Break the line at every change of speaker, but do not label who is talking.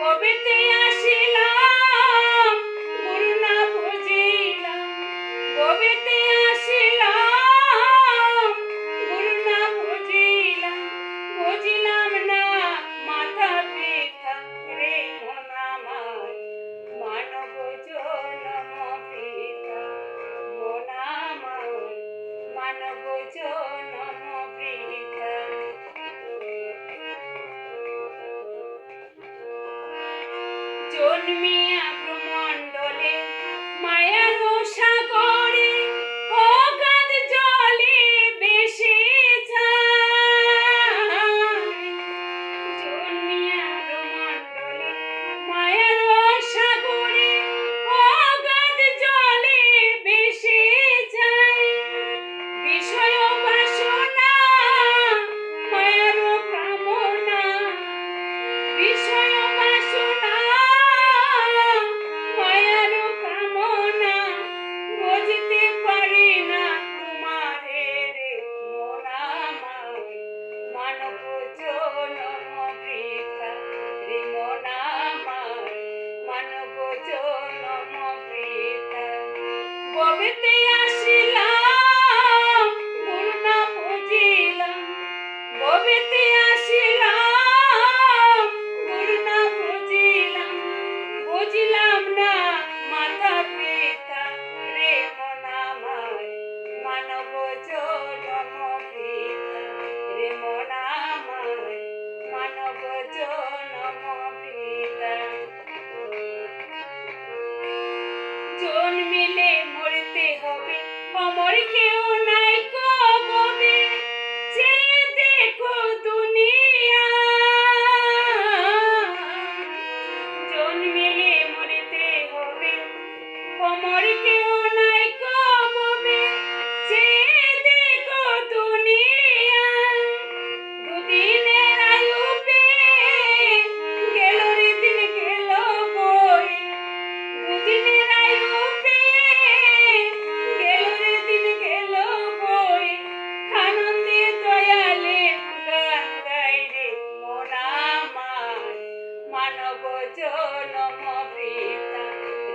কবিতে আসিলা me. With me অমর কেউ নাই কবে যে দেখো দুনিয়া। জন্মিলে মরিতে হবে। অমর কেউ নাই কবে যে দেখো দুনিয়া। দুদিনের আয়ু পে গেল রে দিন গেল বই। দুদিনের